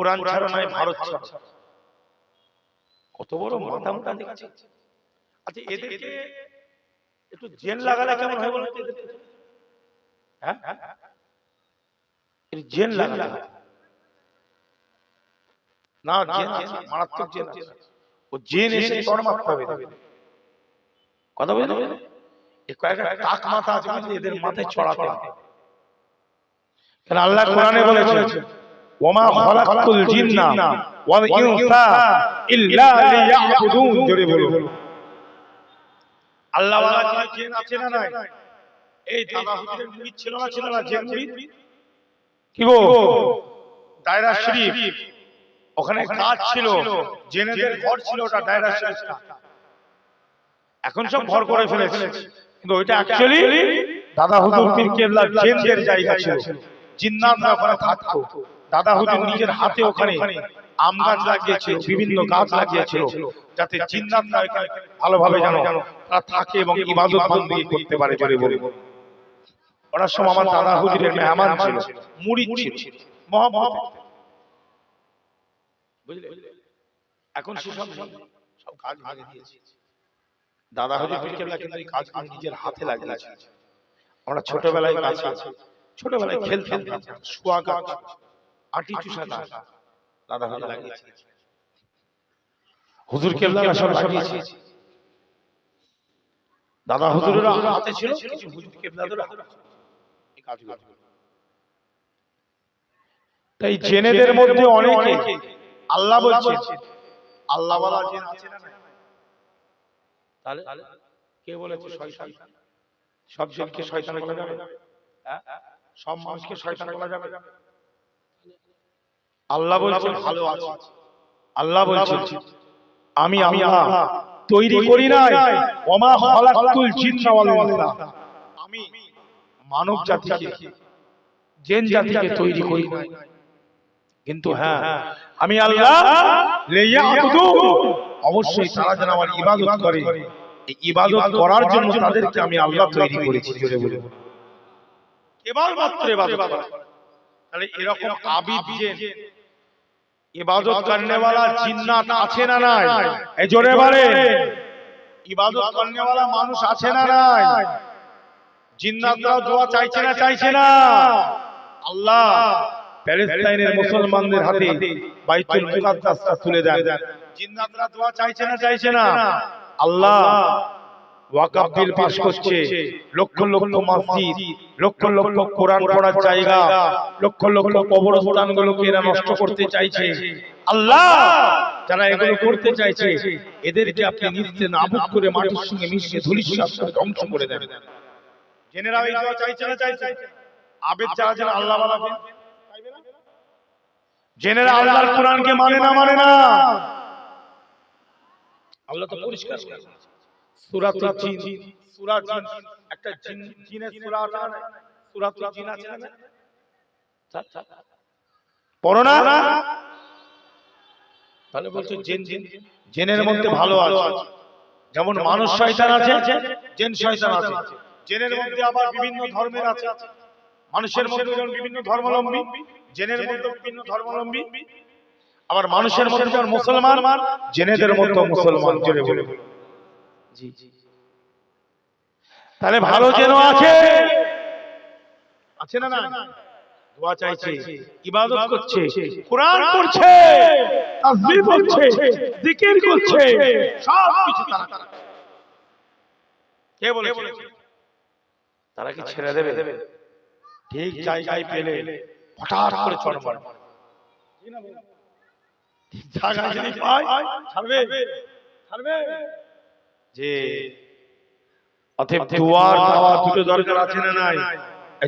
কোরআন ছাড়া নয় ভারত ছাড়া। কত বড় মাথা মোটা দেখছি আচ্ছা এদেরকে একটু জেল লাগালে কেমন হয় বলুন হ্যাঁ? এর জেল লাগালে। না জেন মারাত্মক ও এসে মারতে হবে। কথা বুঝলে এই কয়েকটা টাক মাথা আছে এদের মাথায় চড়াতে। হবে কেন আল্লাহ কোরআনে বলেছে। ওমা খালাকাতুল জিন্না ওয়াল ইনসা ইল্লা লিয়াবুদুন জোরে বলো আল্লাহ ওয়ালা কি জিন আছে না নাই। এই দাদা হুজুরের মুরিদ ছিল না ছিল না জিন মুরিদ কি গো? দায়রা শরীফ। ওখানে কাজ ছিল। জেনেদের ঘর ছিল ওটা দায়রা শরীফটা। এখন সব ঘর করে ফেলেছে। কিন্তু ওইটা অ্যাকচুয়ালি দাদা হুজুর পীর কেবলা জেনদের জায়গা ছিল। জিন্নাতরা ওখানে থাকতো। দাদা হুজুর নিজের হাতে ওখানে আম গাছ লাগিয়েছিল বিভিন্ন গাছ লাগিয়েছিল যাতে জিন্নাতরা ওখানে ভালোভাবে জানো তারা থাকে এবং ইবাদত বন্দী করতে পারে জোরে বলে ওনার সময় আমার দাদা হুজুরের মেহমান ছিল মুড়ি ছিল বুঝলে? এখন সেসব। সব কাজ ভাগে দিয়েছে। দাদা হুজুর কিন্তু এই কাজ নিজের হাতে লাগিয়েছে। আমরা ছোটবেলায় গাছে ছোটবেলায় খেলতাম শুয়া গাছ। আটি চুষা গাছ। দাদা হুজুর লাগিয়েছে। হুজুর কেবলা সব লাগিয়েছে। দাদা হুজুরের হাতে ছিল কিছু হুজুর কেবলাদের এই কাজগুলো। তাই জেনেদের মধ্যে অনেকে আল্লাহ বলছে আল্লাহ বলা জেন আছে না তাহলে কে বলেছে শয়তান? সব জেনকে শয়তান বলা যাবে। হ্যাঁ? সব মানুষকে শয়তান বলা যাবে। আল্লাহ বলছেন ভালো আছে। আল্লাহ বলছে আমি আল্লাহ তৈরি করি নাই। ওমা খালাকতুল জিন্না ওয়াল ইনসা আমি মানব জাতিকে জেন জাতিকে তৈরি করি নাই। কিন্তু হ্যাঁ আমি আল্লাহ লিয়াবুদু অবশ্যই তারা যেন আমার ইবাদত করে। এই ইবাদত করার জন্য তাদেরকে আমি আল্লাহ তৈরি করেছি জোরে বলে। কেবলমাত্র ইবাদত করা। তাহলে এরকম আবিদ জেন ইবাদত করনে वाला জিন্নাত আছে না নাই এই জোরে বলে ইবাদত করনে वाला মানুষ আছে না নাই জিন্নাতরা দোয়া চাইছে না চাইছে না আল্লাহ প্যালেস্তাইনের মুসলমানদের হাতে বাইতুল মুকাদ্দাসটা তুলে দেন জিন্নাতরা দোয়া চাইছে না চাইছে না আল্লাহ ওয়াকাফ কোরআন পড়ার এরা নষ্ট করতে চাইছে। আল্লাহ! করতে চাইছে আপনি করে মিশিয়ে চাইছে না আল্লাহ কোরআনকে মানে না মানে না। আল্লাহ তো পরিষ্কার সূরাতুল জিন। সূরা জিন। একটা জিন জিনের সূরা আছে না সূরাতুল জিন আছে না পড়ো না। তাহলে বলছো জিন জিন। জিনের মধ্যে ভালো আছে। যেমন মানুষ শয়তান আছে জিন শয়তান আছে। জিনের মধ্যে আবার বিভিন্ন ধর্মের আছে। মানুষের মধ্যে বিভিন্ন ধর্মাবলম্বী জেনের মধ্যে বিভিন্ন ধর্মাবলম্বী। আবার মানুষের মধ্যে যেমন মুসলমান জেনেদের মধ্যে মুসলমান জেনে বলে তাহলে ভালো যেন আছে। আছে না না দোয়া চাইছে। ইবাদত করছে। কোরআন পড়ছে। তাসবিহ করছে জিকির করছে। সব কিছু তারা। কে বলেছে? তারা কি ছেড়ে দেবে? ঠিক জায়গায় পেলে হঠাৎ করে চড় মারবে ঠিক জায়গায় যদি পায় ছাড়বে। ছাড়বে। যে অতএব দুয়ার দেওয়া দুটো দরকার আছে না নাই?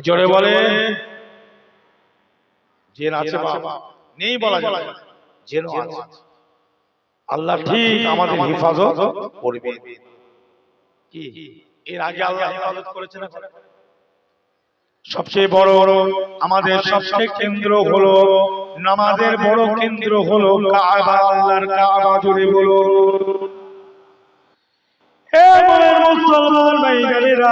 জোরে বলে যে আছে বাবা নেই বলা যাবে না। আছে। আল্লাহ ঠিক আমাদের হেফাজত করবে কি? এর আগে আল্লাহ হেফাজত করেছে না সবচেয়ে বড় বড় আমাদের সবচেয়ে কেন্দ্র হলো নামাজের বড় কেন্দ্র হলো কাবা। আল্লাহর কাবা জুড়ে বলো এ বলে মুসলমান ভাইরা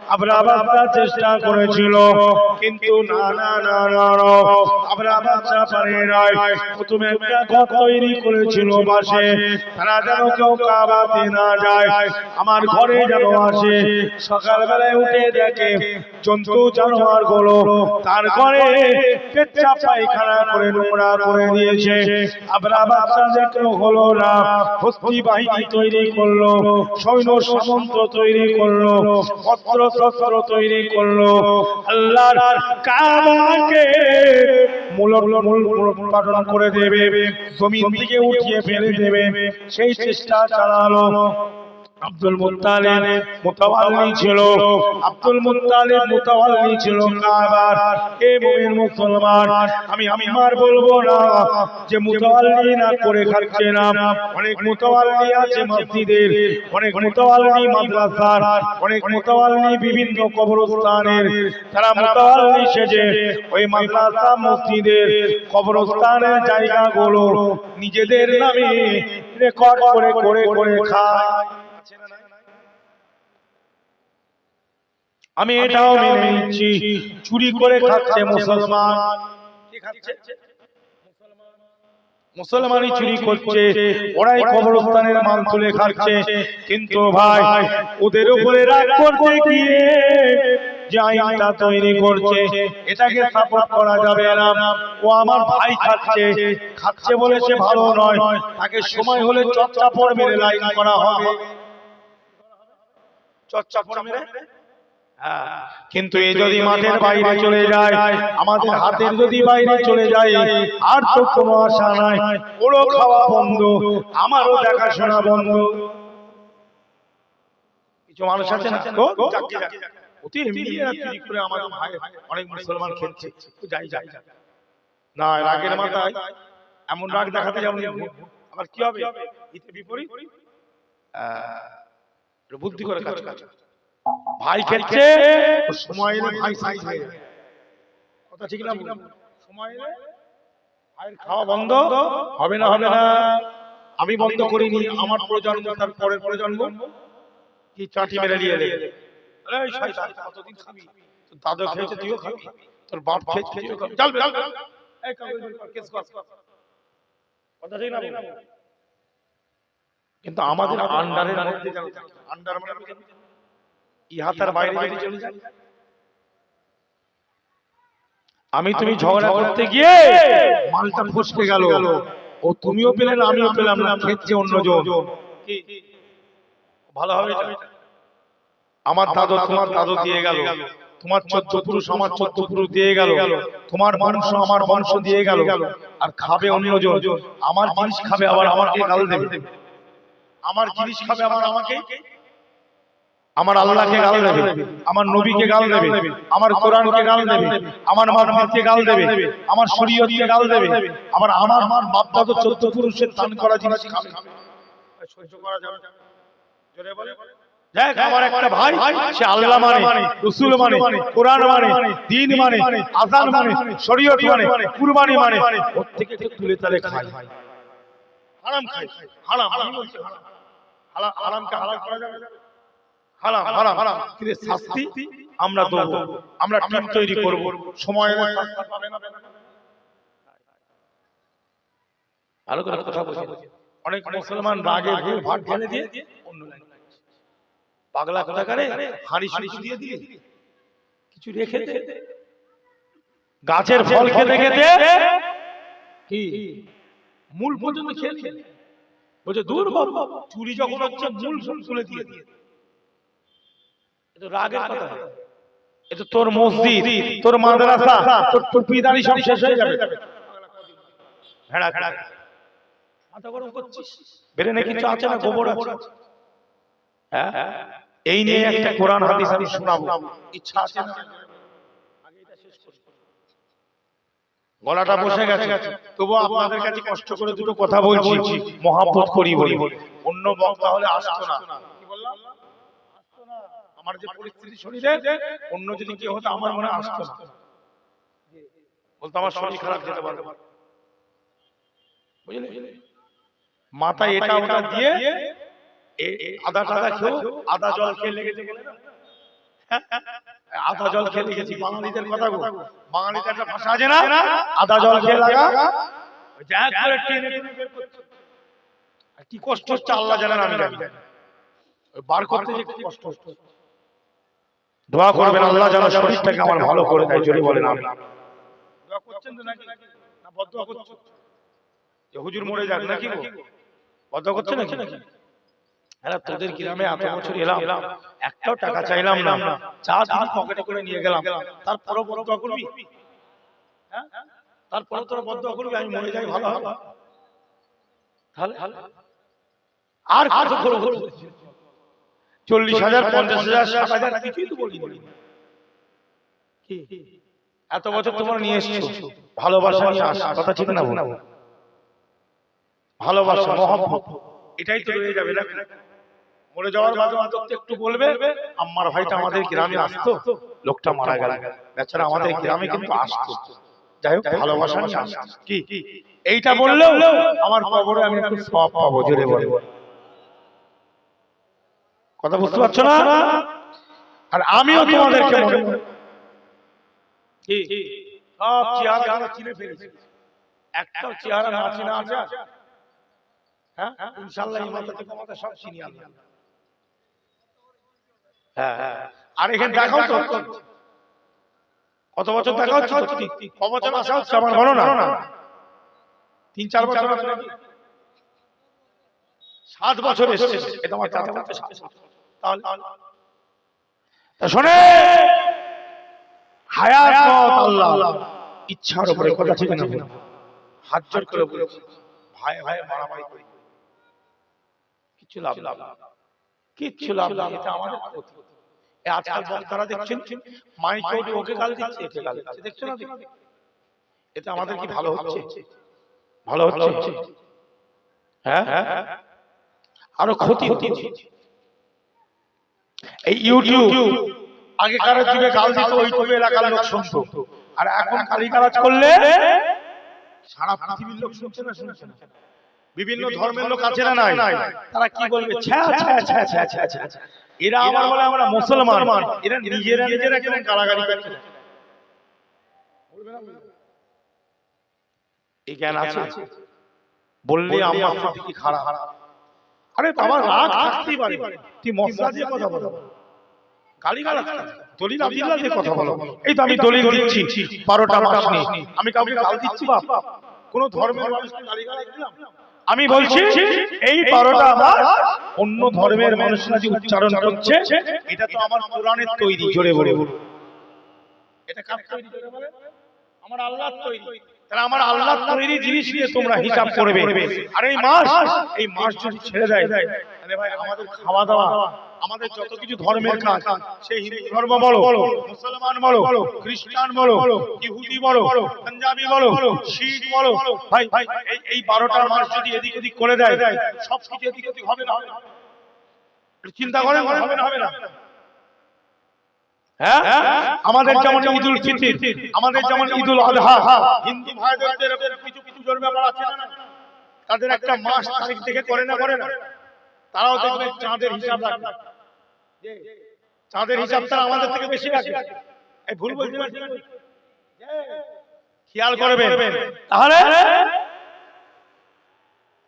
চেষ্টা করেছিল, কিন্তু প্রথমে তৈরি কেউ যায়। আমার ঘরে যেন আসে, সকালবেলায় উঠে দেখে জন্তু জানোয়ারগুলো তার ঘরে পেচ্ছাপ পায়খানা করে নোংরা করে দিয়েছে। আবরা বাদশা দেখল হলো না, হস্তি বাহিনী তৈরি করল, সৈন্য সামন্ত তৈরি করল, অস্ত্র শস্ত্র তৈরি করল। আল্লাহর কাবাকে করে দেবে, জমিন থেকে উঠিয়ে ফেলে দেবে। সেই চেষ্টা চালালো। আব্দুল মুত্তালিব মুতাওয়াল্লি ছিল। আব্দুল মুত্তালিব মুতাওয়াল্লি ছিল কাবার এ মুমিন মুসলমান, আমি আমি আর বলব না যে মুতাওয়াল্লি না করে খাচ্ছে না। অনেক মুতাওয়াল্লি আছে মসজিদের, অনেক মুতাওয়াল্লি মাদ্রাসার, অনেক মুতাওয়াল্লি বিভিন্ন কবরস্থানের। তারা মুতাওয়াল্লি সেজে ওই মাদ্রাসা, মসজিদের কবরস্থানের জায়গাগুলো নিজেদের নামে রেকর্ড করে করে করে খায়। আমি এটাও মেনে নিচ্ছি। চুরি করে খাচ্ছে মুসলমান। মুসলমানই চুরি করছে। ওরাই কবরস্থানের মাল তুলে খাচ্ছে। কিন্তু ভাই ওদের উপরে রাগ করতে গিয়ে যে আইনটা তৈরি করছে। এটাকে সাপোর্ট করা যাবে না। ও আমার ভাই খাচ্ছে। খাচ্ছে। বলেছে ভালো নয়। তাকে সময় হলে চর্চা পড় মেরে লাইন করা হবে। চর্চা পড় মেরে কিন্তু এই যদি মাঠের বাইরে চলে যায় আমাদের হাতের যদি বাইরে চলে যায় আর তো কোনো আশা নাই। ওরও খাওয়া বন্ধ আমারও দেখাশোনা বন্ধ। কিছু মানুষ আছে না তো যাকে যাকে। অতি এমনি করে আমাদের ভাই অনেক মুসলমান খেলছে। যাই যাই না রাগের মাথায় এমন রাগ দেখাতে যেমন আবার কি হবে? বিপরীত? বুদ্ধি করে কাজ কাজ ভাই খেলছে। সময় এলে ভাই সাইজ হয়ে যাবে কথা ঠিক না? সময় এলে ভাইয়ের খাওয়া বন্ধ? হবে না হবে না। আমি বন্ধ করিনি আমার প্রজন্ম তার পরের প্রজন্ম। কি চাটি মেরে নিয়ে এলে? আরে এই শয়তান, কতদিন খাবি? তোর দাদু খেয়েছে তুইও খাবি। তোর বাপ খেয়েছে তুইও খাবি। চল চল চল। এই কাগজ বের কর, কেস কর। কথা ঠিক না? কিন্তু আমাদের আন্ডারের মধ্যে আন্ডার মানে? ইহাতার বাইরে যদি চলে যায়। আমি তুমি ঝগড়া করতে গিয়ে মালটা ফসকে গেল। ও তুমিও পেলে না আমিও পেলাম না খেচ্ছে অন্যজন কি ভালো হবে আমার দাদু তোমার দাদু দিয়ে গেল। তোমার চোদ্দ পুরুষ আমার চোদ্দ পুরুষ দিয়ে গেল। তোমার বংশ আমার বংশ দিয়ে গেল। আর খাবে অন্যজন আমার জিনিস খাবে আবার আমাকে গাল দেবে। আমার জিনিস খাবে আবার আমাকে? আমার আল্লাহকে গাল দেবে আমার নবীকে গাল দেবে আমার কোরআনকে গাল দেবে আমার মাসজিদকে গাল দেবে আমার শরীয়তকে গাল দেবে আবার আমার আমার বাপ দাদু চোদ্দ পুরুষের দান করা জিনিস খাবে সহ্য করা যাবে জোরে বলে দেখ আমার একটা ভাই সে আল্লাহ মানে রসুল মানে কোরআন মানে দিন মানে আজান মানে শরীয়ত মানে কুরবানি মানে ওর থেকে তুলে তালে খায় হারাম খায় হারাম হারাম হারাম হারামকে হালাল করা যাবে না? হারাম হারাম হারাম। কিন্তু শাস্তি আমরা দেবো। আমরা টিম তৈরি করব। সময় ভালো করে কথা বলছি অনেক মুসলমান রাগে ভুল ভাট ঢেলে দিয়ে অন্য পাগলা কথা করে হাড়ি হাড়ি দিয়ে দিয়ে কিছু রেখে দে। গাছের ফল খেতে খেতে কি? মূল পর্যন্ত খেয়ে খেয়ে বলছে দূর বাবা চুরি যখন হচ্ছে মূল সব তুলে দিয়ে দিয়ে রাগের কথা এটা তোর মসজিদ তোর মাদ্রাসা তোর টুপি দাড়ি সব শেষ হয়ে যাবে। ভেড়া ভেড়া মাথা গরম করছিস? বেরেনে কিছু আছে না গোবর আছে? হ্যাঁ? এই নিয়ে একটা কোরআন হাদিস আমি শোনাবো। ইচ্ছা আছে না? গলাটা বসে গেছে। তবু আপনাদের কাছে কষ্ট করে দুটো কথা বলছি মহাব্বত করি বলি। অন্য বক্তা হলে আসতো না কি বললাম? আসতো না। আমার যে পরিস্থিতি শরীরে অন্য যদি কেউ হতো আমার মনে হয় আসতো না। বলতো আমার শরীর খারাপ যেতে পারবে বুঝলে? মাথায় এটা ওটা দিয়ে আদা টাদা খেয়েও আদা জল খেয়ে লেগেছে বলে না? আদা জল খেয়ে লেগেছি বাঙালিদের কথা গো বাঙালিদের একটা ভাষা আছে না? আদা জল খেয়ে লাগা? ওই যে এক করে টেনে টেনে বের কি কষ্ট হচ্ছে আল্লাহ জানেন আমি জানি বার করতে যে কি কষ্ট হচ্ছে। দোয়া করবেন আল্লাহ যেন শরীরটাকে আমার ভালো করে দেয় জোরে বলেন আমি দোয়া করছেন তো নাকি? না বদদোয়া করছেন যে হুজুর মরে যাক নাকি গো? বদদোয়া করছেন নাকি? হ্যাঁ তোদের গ্রামে এত বছর এলাম একটাও টাকা চাইলাম না। চা দিন পকেটে করে নিয়ে গেলাম। তারপরও করবি? হ্যাঁ? তারপরে তোরা বদদোয়া করবি? আমি মরে যাই ভালো হবে। তাহলে? আর কত করব? চল্লিশ হাজার পঞ্চাশ হাজার ষাট হাজার কিছুই তো বলি এত বছর তোমরা নিয়ে এসছো। ভালোবাসা নিয়ে আসা কথা ঠিক না ভালোবাসা মহব্বত। এটাই তো রয়ে যাবে না। মরে যাওয়ার মাঝে অন্তত একটু বলবে আম্মার ভাইটা আমাদের গ্রামে আসতো লোকটা মারা গেল। বেচারা আমাদের গ্রামে কিন্তু আসতো। যাই হোক ভালোবাসা নিয়ে আসতো কি? এইটা বললেও আমার কবরে আমি একটু সব পাবো জোরে বলে। কথা বুঝতে পারছ না? আর আমিও তোমাদেরকে মনে সব চেহারা চিনে ফেলেছি। একটাও চেহারা না চিনা আছে? হ্যাঁ? ইনশাআল্লাহ এই মাথা থেকে আমাদের সব চিনি আল্লাহ হ্যাঁ হ্যাঁ। আর এখানে দেখাও তো। কত বছর দেখা হচ্ছে তো? ক বছর আসা হচ্ছে আমার না তিন চার বছর সাত বছর এসছে। এটা আমার চাচা শোনে হায়াত আল্লাহ। ইচ্ছার উপরে কথা ঠিক না হাত জোর করে বলেছি ভাই ভাই মারামারি করি। কিচ্ছু লাভ লাভ কিচ্ছু লাভ লাভ এটা আমাদের ক্ষতি। আজকাল বক্তারা দেখছেন? মাইকে ওঠে ওকে গাল দিচ্ছে একে গাল দিচ্ছে। দেখছ না? এতে আমাদের কি ভালো হচ্ছে? ভালো হচ্ছে? হ্যাঁ? আরও ক্ষতি হচ্ছে। এই ইউটিউব আগেকার যুগে গাল দিত ওইটুকু এলাকার লোক শুনতো। আর এখন কালি করলে সারা পৃথিবীর লোক শুনছে না শুনছে না। বিভিন্ন ধর্মের লোক আছে না নাই? তারা কি বলবে। এরা আমার বলে আমরা মুসলমান। এরা নিজেরা নিজেরা গালাগালি করছে? এই জ্ঞান আছে? বললে আমার কি খারাপ? আরে আমার রাগ থাকতেই পারে। তুই মশলা দিয়ে কথা বলো? এই তো আমি দলিল দিচ্ছি। বারোটা মাস নিয়ে। আমি কাউকে গাল দিচ্ছি বাপ। কোন ধর্মের মানুষকে গালি দিলাম। আমি বলছি এই বারোটা আমার অন্য ধর্মের মানুষরা যে উচ্চারণ করছে। এটা তো আমার কোরআনের তৈরি জোরে বলে বলুন। এটা কার তৈরি? আমার আল্লাহর তৈরি। তাহলে আমার আল্লাহর তৈরি জিনিস নিয়ে তোমরা হিসাব করবে। আর এই মাস এই মাস যদি ছেড়ে দেয় তাহলে ভাই আমাদের খাওয়া দাওয়া আমাদের যত কিছু ধর্মের কাজ সেই হিন্দু ধর্ম বলো মুসলমান বলো খ্রিস্টান বলো ইহুদি বলো পাঞ্জাবি বলো শিখ বলো ভাই ভাই এই বারোটা মাস যদি এদিক ওদিক করে দেয় সব কিছু এদিক ওদিক হবে না। চিন্তা হবে না হবে না। হ্যাঁ? আমাদের যেমন ঈদুল ফিতর আমাদের যেমন ঈদুল আযহা হিন্দু ভাইদের কিছু কিছু জোর ব্যাপার আছে না তাদের একটা মাস তারিখ থেকে করে না করে না। তারাও দেখবে চাঁদের হিসাব রাখে চাঁদের হিসাব তারা আমাদের থেকে বেশি রাখে। এই ভুল বলছি খেয়াল করবেন। তাহলে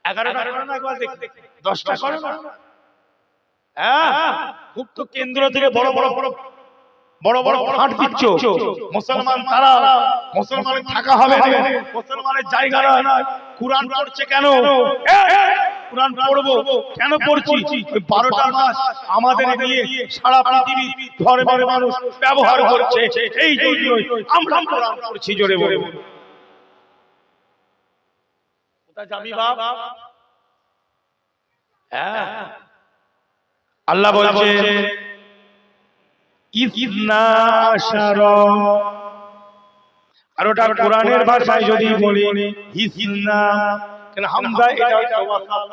এগারোটা করে না একবার দেখতে দশটা করে না? হ্যাঁ। খুব তো কেন্দ্র থেকে বড় বড় বড় বড় বড় ফাট দিচ্ছ। মুসলমান তারা মুসলমানের থাকা হবে না। মুসলমানের জায়গা না কোরআন পড়ছে কেন? কোরআন পড়ব? কেন পড়ছি? বারোটা মাস আমাদের নিয়ে সারা পৃথিবী ধর্মের মানুষ ব্যবহার করছে। এই জন্যই আমরা কোরআন পড়ছি জোরে বলে হ্যাঁ। আল্লাহ বলছে ইসনা আর ওটা কোরআনের ভাষায় যদি বলি হিসনা কেন হামজা এটা হচ্ছে ওয়াসাল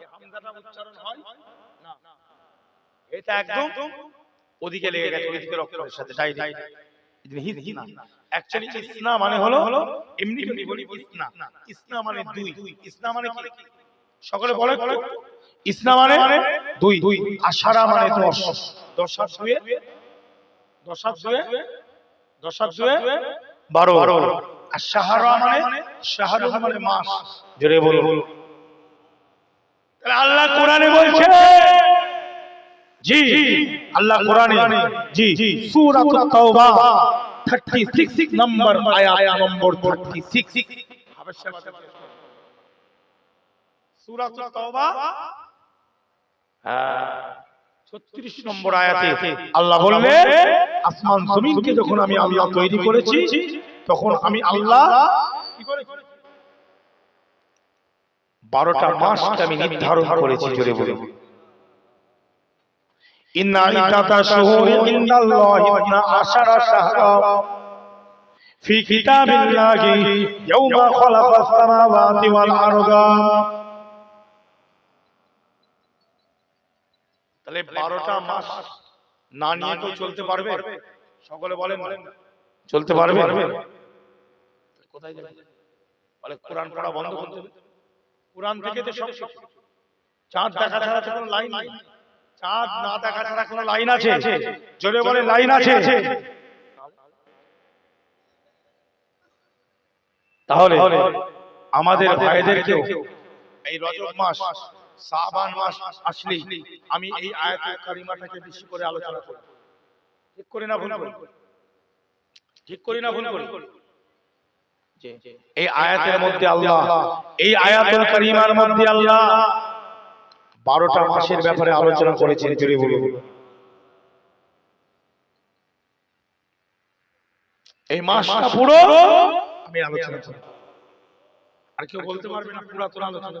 এই হামজাটা উচ্চারণ হয়? না। এটা একদম ওদিকে লেগে গেছে ওদিকে অক্ষরের সাথে ডাইরেক্ট হিসনা অ্যাকচুয়ালি ইসনা মানে হলো এমনি যদি বলি ইসনা। ইসনা। মানে দুই। ইসনা মানে কি? সকলে বলে? ইসনা মানে দুই। আশারা মানে দশ। দশ। আর দুয়ে দশ দুয়ে দশ দুয়ে বারো। আর সাহারা মানে সাহারু মানে মাস। জোরে বলো তাহলে আল্লাহ কোরআনে বলছে জি আল্লাহ কোরআনে জি সূরাতুত তাওবা 36 নম্বর আয়াত নম্বর 36 হাবেশার সাথে সূরাতুত তাওবা ছত্রিশ নম্বর আয়াতে আল্লাহ বললেন আসমান জমিনকে যখন আমি আল্লাহ তৈরি করেছি তখন আমি আল্লাহ বারোটা মাসকে আমি নির্ধারণ করেছি জোরে বলে ইন্না ইদাতা শুহুরি ইনদাল্লাহি ইসনা আশারা শাহরা। ফি কিতাবিল্লাহি ইয়াওমা খালাকাস সামাওয়াতি ওয়াল আরদা। তাহলে বারোটা মাস না নিয়ে কেউ চলতে পারবে? সকলে বলেন চলতে পারবে? কোথায় যাবে? বলে কোরআন পড়া বন্ধ করতে হবে কোরআন থেকে তো সব চাঁদ দেখা ছাড়া তো কোনো লাইন নাই। চাঁদ না দেখা ছাড়া কোনো লাইন আছে? জোরে বলে লাইন আছে? তাহলে আমাদের ভাইদেরকেও এই রজব মাস শাবান মাস আসলেই আমি এই আয়াতুল কারিমাটাকে বেশি করে আলোচনা করব ঠিক করে না ভুল করি? ঠিক করি না ভুল করি? এই আয়াতের মধ্যে আল্লাহ এই আয়াতুল কারিমার মধ্যে আল্লাহ বারোটা মাসের ব্যাপারে আলোচনা করেছেন জুড়ে বলুন। এই মাসটা পুরো আমি আলোচনা করব আর কেউ বলতে পারবে না পুরাতন আলোচনা।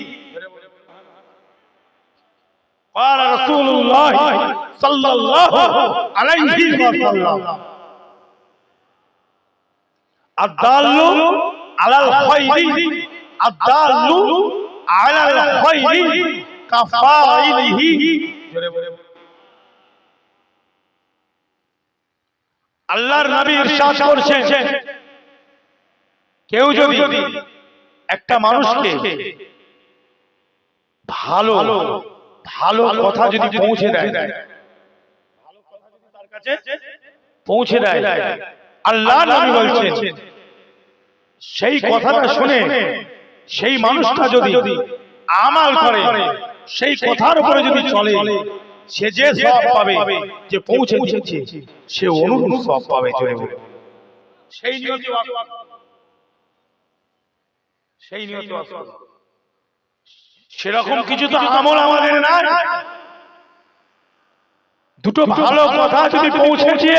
قال رسول الله صلى الله عليه وسلم الدال على الخير الدال على الخير كفاعله আল্লাহর নবী ইরশাদ করছেন কেউ যদি একটা মানুষকে ভালো ভালো কথা যদি পৌঁছে দেয়। ভালো কথা যদি তার কাছে পৌঁছে দেয়। আল্লাহ নবী বলছেন সেই কথাটা শুনে সেই মানুষটা যদি আমাল করে সেই কথার উপরে যদি চলে সে যে সব পাবে যে পৌঁছে দিচ্ছে সে অনুরূপ সব পাবে বলে সেই নিয়তি সেই নিয়ত সেরকম কিছু তো আমল আমাদের নাই। দুটো ভালো কথা যদি পৌঁছেছে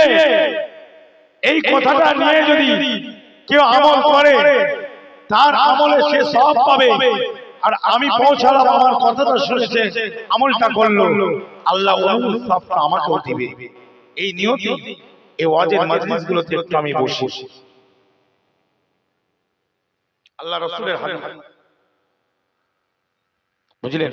এই কথাটা নিয়ে যদি কেউ আমল করে তার আমলে সে সব পাবে। আর আমি পৌঁছালাম আমার কথাটা শুনেছে আমলটা করল। আল্লাহ সবটা আমাকেও দিবে। এই নিয়তি এই ওয়াজের মাজলিসগুলোতে একটু আমি বসি। আল্লাহ রসুলের হাদিস বুঝলেন